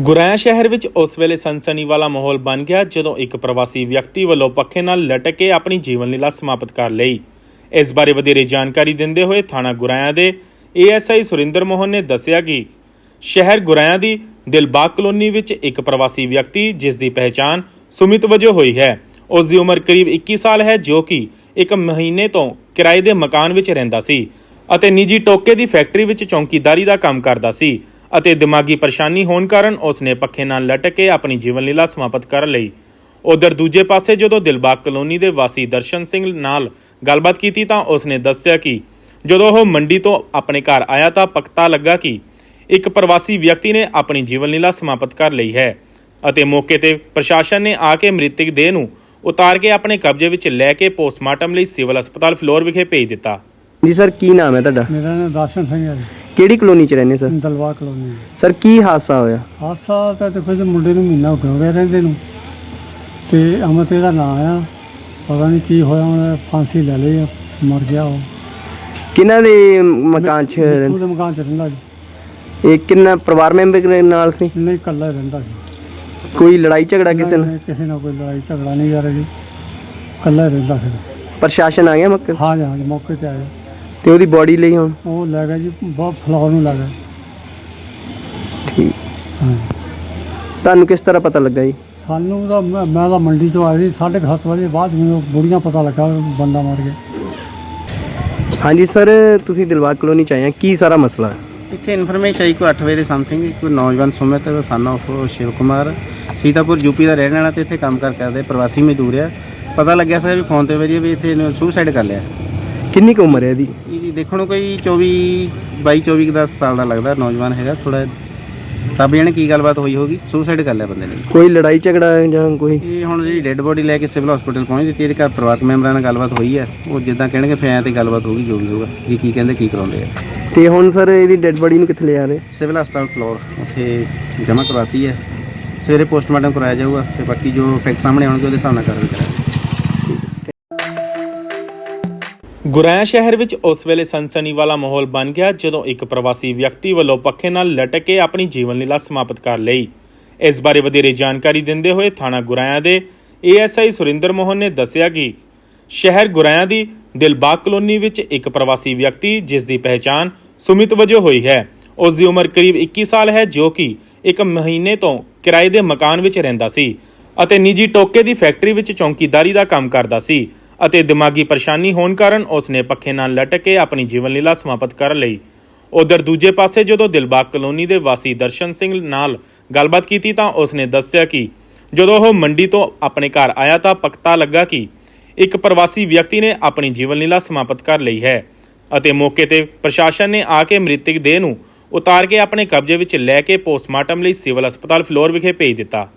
ਗੁਰੈਆ ਸ਼ਹਿਰ ਵਿੱਚ ਉਸ ਵੇਲੇ ਸਨਸਨੀ ਵਾਲਾ ਮਾਹੌਲ ਬਣ ਗਿਆ ਜਦੋਂ ਇੱਕ ਪ੍ਰਵਾਸੀ ਵਿਅਕਤੀ ਵੱਲੋਂ ਪੱਖੇ ਨਾਲ ਲਟਕ ਕੇ ਆਪਣੀ ਜੀਵਨ ਲੀਲਾ ਸਮਾਪਤ ਕਰ ਲਈ। ਇਸ ਬਾਰੇ ਵਧੇਰੇ ਜਾਣਕਾਰੀ ਦਿੰਦੇ ਹੋਏ ਥਾਣਾ ਗੁਰੈਆ ਦੇ ਏਐਸਆਈ ਸੁਰਿੰਦਰ ਮੋਹਨ ਨੇ ਦੱਸਿਆ ਕਿ ਸ਼ਹਿਰ ਗੁਰੈਆ ਦੀ ਦਿਲਬਾਗ ਕਲੋਨੀ ਵਿੱਚ ਇੱਕ ਪ੍ਰਵਾਸੀ ਵਿਅਕਤੀ ਜਿਸ ਦੀ ਪਹਿਚਾਣ ਸੁਮਿਤ ਵਜੋਂ ਹੋਈ ਹੈ। ਉਸ ਦੀ ਉਮਰ ਕਰੀਬ 21 ਸਾਲ ਹੈ ਜੋ ਕਿ ਇੱਕ ਮਹੀਨੇ ਤੋਂ ਕਿਰਾਏ ਦੇ ਮਕਾਨ ਵਿੱਚ ਰਹਿੰਦਾ ਸੀ ਅਤੇ ਨਿੱਜੀ ਟੋਕੇ ਦੀ ਫੈਕਟਰੀ ਵਿੱਚ ਚੌਂਕੀਦਾਰੀ ਦਾ ਕੰਮ ਕਰਦਾ ਸੀ। ਅਤੇ ਦਿਮਾਗੀ ਪਰੇਸ਼ਾਨੀ ਹੋਣ ਕਾਰਨ ਉਸ ਨੇ ਪੱਖੇ ਨਾਲ ਲਟਕ ਕੇ ਆਪਣੀ ਜੀਵਨ ਲੀਲਾ ਸਮਾਪਤ ਕਰ ਲਈ। ਉਧਰ ਦੂਜੇ ਪਾਸੇ ਜਦੋਂ ਦਿਲਬਾਗ ਕਲੋਨੀ ਦੇ ਵਾਸੀ ਦਰਸ਼ਨ ਸਿੰਘ ਨਾਲ ਗੱਲਬਾਤ ਕੀਤੀ ਤਾਂ ਉਸ ਨੇ ਦੱਸਿਆ ਕਿ ਜਦੋਂ ਉਹ ਮੰਡੀ ਤੋਂ ਆਪਣੇ ਘਰ ਆਇਆ ਤਾਂ ਪਕਤਾ ਲੱਗਾ ਕਿ ਇੱਕ ਪ੍ਰਵਾਸੀ ਵਿਅਕਤੀ ਨੇ ਆਪਣੀ ਜੀਵਨ ਲੀਲਾ ਸਮਾਪਤ ਕਰ ਲਈ ਹੈ ਅਤੇ ਮੌਕੇ ਤੇ ਪ੍ਰਸ਼ਾਸਨ ਨੇ ਆ ਕੇ ਮ੍ਰਿਤਕ ਦੇਹ ਨੂੰ ਉਤਾਰ ਕੇ ਆਪਣੇ ਕਬਜ਼ੇ ਵਿੱਚ ਲੈ ਕੇ ਪੋਸਟਮਾਰਟਮ ਲਈ ਸਿਵਲ ਹਸਪਤਾਲ ਫਲੋਰ ਵਿਖੇ ਭੇਜ ਦਿੱਤਾ। ਜੀ ਸਰ ਕੀ ਨਾਮ ਹੈ ਤੁਹਾਡਾ? ਮੇਰਾ ਨਾਮ ਦਰਸ਼ਨ ਸਿੰਘ ਹੈ ਜੀ, ਕਿਹੜੀ ਕਲੋਨੀ ਚ ਰਹਿੰਦੇ ਸਰ? ਦਲਵਾ ਕਲੋਨੀ। ਸਰ ਕੀ ਹਾਦਸਾ ਹੋਇਆ? ਹਾਦਸਾ ਤਾਂ ਦੇਖੋ ਜੀ ਮੁੰਡੇ ਨੂੰ ਮਹੀਨਾ ਹੋ ਗਿਆ ਰਹਿੰਦੇ ਨੂੰ। ਤੇ ਅਮਤ ਇਹਦਾ ਨਾਂ ਆ। ਪਤਾ ਨਹੀਂ ਕੀ ਹੋਇਆ ਉਹਨੇ ਫਾਂਸੀ ਲੈ ਲਈ ਆ, ਮਰ ਗਿਆ ਉਹ। ਕਿਹਨਾਂ ਦੇ ਮਕਾਨ ਚ ਰਹਿੰਦੇ? ਉਹਦੇ ਮਕਾਨ ਚ ਰਹਿੰਦਾ ਜੀ। ਇਹ ਕਿੰਨਾ ਪਰਿਵਾਰ ਮੈਂਬਰ ਦੇ ਨਾਲ ਸੀ? ਨਹੀਂ ਇਕੱਲਾ ਹੀ ਰਹਿੰਦਾ ਸੀ ਕੋਈ ਲੜਾਈ ਝਗੜਾ ਕਿਸੇ ਨਾਲ? ਨਹੀਂ, ਕਿਸੇ ਨਾਲ ਕੋਈ ਲੜਾਈ ਝਗੜਾ ਨਹੀਂ ਕਰ ਜੀ। ਇਕੱਲਾ ਹੀ ਰਹਿੰਦਾ ਸੀ ਪ੍ਰਸ਼ਾਸਨ ਆ ਗਿਆ ਮੌਕੇ ਹਾਂ ਜੀ ਹਾਂ ਜੀ, ਮੌਕੇ ਤੇ ਆਇਆ। ਤੇ ਉਹਦੀ ਬੋਡੀ ਲਈ ਹੁਣ? ਉਹ ਲੈ ਗਿਆ ਜੀ ਬਹੁਤ ਫਲੋਰ ਨੂੰ ਲੈ ਗਿਆ ਠੀਕ। ਹਾਂ। ਤੁਹਾਨੂੰ ਕਿਸ ਤਰ੍ਹਾਂ ਪਤਾ ਲੱਗਾ ਜੀ? ਸਾਨੂੰ ਤਾਂ ਮੈਂ ਮੈਂ ਤਾਂ ਮੰਡੀ ਤੋਂ ਆਇਆ ਸੀ 7:30 ਵਜੇ ਬਾਅਦ ਮੈਨੂੰ ਬੁੜੀਆਂ ਪਤਾ ਲੱਗਾ ਬੰਦਾ ਮਰ ਗਿਆ। ਹਾਂਜੀ ਸਰ ਤੁਸੀਂ ਦਿਲਬਾਗ ਕਲੋਨੀ ਚ ਆਏ ਆ ਕੀ ਸਾਰਾ ਮਸਲਾ? ਹੈ ਇੱਥੇ ਇਨਫੋਰਮੇਸ਼ਨ ਆਈ ਕੋਈ 8 ਵਜੇ ਦੇ ਸਮਥਿੰਗ ਕੋਈ ਨੌਜਵਾਨ Sumit son of Shiv Kumar Sitapur UP ਦਾ ਰਹਿਣ ਵਾਲਾ ਤੇ ਇੱਥੇ ਕੰਮ ਕਾਰ ਕਰਦੇ ਪ੍ਰਵਾਸੀ ਮਜ਼ਦੂਰ ਆ। ਪਤਾ ਲੱਗਿਆ ਸਰ ਵੀ ਫੋਨ ਤੇ ਵਜੇ ਵੀ ਇੱਥੇ ਸੁਸਾਈਡ ਕਰ ਲਿਆ। ਕਿੰਨੀ ਕੁ ਉਮਰ ਹੈ ਇਹਦੀ? ਇਹ ਦੇਖਣ ਨੂੰ ਕੋਈ 24 22 24 ਕੁ 10 ਸਾਲ ਦਾ ਲੱਗਦਾ ਨੌਜਵਾਨ ਹੈਗਾ ਥੋੜਾ ਰੱਬ ਜਾਣੇ ਕੀ ਗੱਲਬਾਤ ਹੋਈ ਹੋਗੀ ਸੁਸਾਈਡ ਕਰ ਲਿਆ ਬੰਦੇ ਨੇ ਕੋਈ ਲੜਾਈ ਝਗੜਾ ਜਾਂ ਕੋਈ? ਇਹ ਹੁਣ ਜਿਹੜੀ ਡੈੱਡ ਬੋਡੀ ਲੈ ਕੇ ਸਿਵਲ ਹਸਪੀਟਲ ਪਹੁੰਚ ਦਿੱਤੀ ਇਹਦੇ ਘਰ ਪਰਿਵਾਰਕ ਮੈਂਬਰਾਂ ਨਾਲ ਗੱਲਬਾਤ ਹੋਈ ਹੈ ਉਹ ਜਿੱਦਾਂ ਕਹਿਣਗੇ ਫਿਰ ਤੇ ਗੱਲਬਾਤ ਹੋਊਗੀ ਜੋ ਵੀ ਹੋਊਗਾ ਕੀ ਕੀ ਕਹਿੰਦੇ ਕੀ ਕਰਾਉਂਦੇ ਆ। ਤੇ ਹੁਣ ਸਰ ਇਹਦੀ ਡੈੱਡ ਬੋਡੀ ਨੂੰ ਕਿੱਥੇ ਲਿਆ ਰਹੇ? ਸਿਵਲ ਹਸਪਤਾਲ ਫਲੋਰ ਉੱਥੇ ਜਮ੍ਹਾਂ ਕਰਵਾਤੀ ਹੈ ਸਵੇਰੇ ਪੋਸਟਮਾਰਟਮ ਕਰਾਇਆ ਜਾਊਗਾ ਤੇ ਬਾਕੀ ਜੋ ਫੈਕਟ ਸਾਹਮਣੇ ਆਉਣਗੇ ਉਹਦੇ ਹਿਸਾਬ ਨਾਲ ਕਾਰਵਾਈ ਕਰਾਂਗੇ। ਗੁਰੈਆ ਸ਼ਹਿਰ ਵਿੱਚ ਉਸ ਵੇਲੇ ਸਨਸਨੀ ਵਾਲਾ ਮਾਹੌਲ ਬਣ ਗਿਆ ਜਦੋਂ ਇੱਕ ਪ੍ਰਵਾਸੀ ਵਿਅਕਤੀ ਵੱਲੋਂ ਪੱਖੇ ਨਾਲ ਲਟਕ ਕੇ ਆਪਣੀ ਜੀਵਨ ਲੀਲਾ ਸਮਾਪਤ ਕਰ ਲਈ। ਇਸ ਬਾਰੇ ਵਧੇਰੇ ਜਾਣਕਾਰੀ ਦਿੰਦੇ ਹੋਏ ਥਾਣਾ ਗੁਰੈਆ ਦੇ ਏਐਸਆਈ ਸੁਰਿੰਦਰ ਮੋਹਨ ਨੇ ਦੱਸਿਆ ਕਿ ਸ਼ਹਿਰ ਗੁਰੈਆ ਦੀ ਦਿਲਬਾਗ ਕਲੋਨੀ ਵਿੱਚ ਇੱਕ ਪ੍ਰਵਾਸੀ ਵਿਅਕਤੀ ਜਿਸ ਦੀ ਪਹਿਚਾਣ ਸੁਮਿਤ ਵਜੋਂ ਹੋਈ ਹੈ। ਉਸ ਦੀ ਉਮਰ ਕਰੀਬ 21 ਸਾਲ ਹੈ ਜੋ ਕਿ ਇੱਕ ਮਹੀਨੇ ਤੋਂ ਕਿਰਾਏ ਦੇ ਮਕਾਨ ਵਿੱਚ ਰਹਿੰਦਾ ਸੀ ਅਤੇ ਨਿੱਜੀ ਟੋਕੇ ਦੀ ਫੈਕਟਰੀ ਵਿੱਚ ਚੌਕੀਦਾਰੀ ਦਾ ਕੰਮ ਕਰਦਾ ਸੀ। ਅਤੇ ਦਿਮਾਗੀ ਪਰੇਸ਼ਾਨੀ ਹੋਣ ਕਾਰਨ ਉਸ ਨੇ ਪੱਖੇ ਨਾਲ ਲਟਕ ਕੇ ਆਪਣੀ ਜੀਵਨ ਲੀਲਾ ਸਮਾਪਤ ਕਰ ਲਈ। ਉਧਰ ਦੂਜੇ ਪਾਸੇ ਜਦੋਂ ਦਿਲਬਾਗ ਕਲੋਨੀ ਦੇ ਵਾਸੀ ਦਰਸ਼ਨ ਸਿੰਘ ਨਾਲ ਗੱਲਬਾਤ ਕੀਤੀ ਤਾਂ ਉਸ ਨੇ ਦੱਸਿਆ ਕਿ ਜਦੋਂ ਉਹ ਮੰਡੀ ਤੋਂ ਆਪਣੇ ਘਰ ਆਇਆ ਤਾਂ ਪਕਤਾ ਲੱਗਾ ਕਿ ਇੱਕ ਪ੍ਰਵਾਸੀ ਵਿਅਕਤੀ ਨੇ ਆਪਣੀ ਜੀਵਨ ਲੀਲਾ ਸਮਾਪਤ ਕਰ ਲਈ ਹੈ ਅਤੇ ਮੌਕੇ ਤੇ ਪ੍ਰਸ਼ਾਸਨ ਨੇ ਆ ਕੇ ਮ੍ਰਿਤਕ ਦੇਹ ਨੂੰ ਉਤਾਰ ਕੇ ਆਪਣੇ ਕਬਜ਼ੇ ਵਿੱਚ ਲੈ ਕੇ ਪੋਸਟਮਾਰਟਮ ਲਈ ਸਿਵਲ ਹਸਪਤਾਲ ਫਲੋਰ ਵਿਖੇ ਭੇਜ ਦਿੱਤਾ।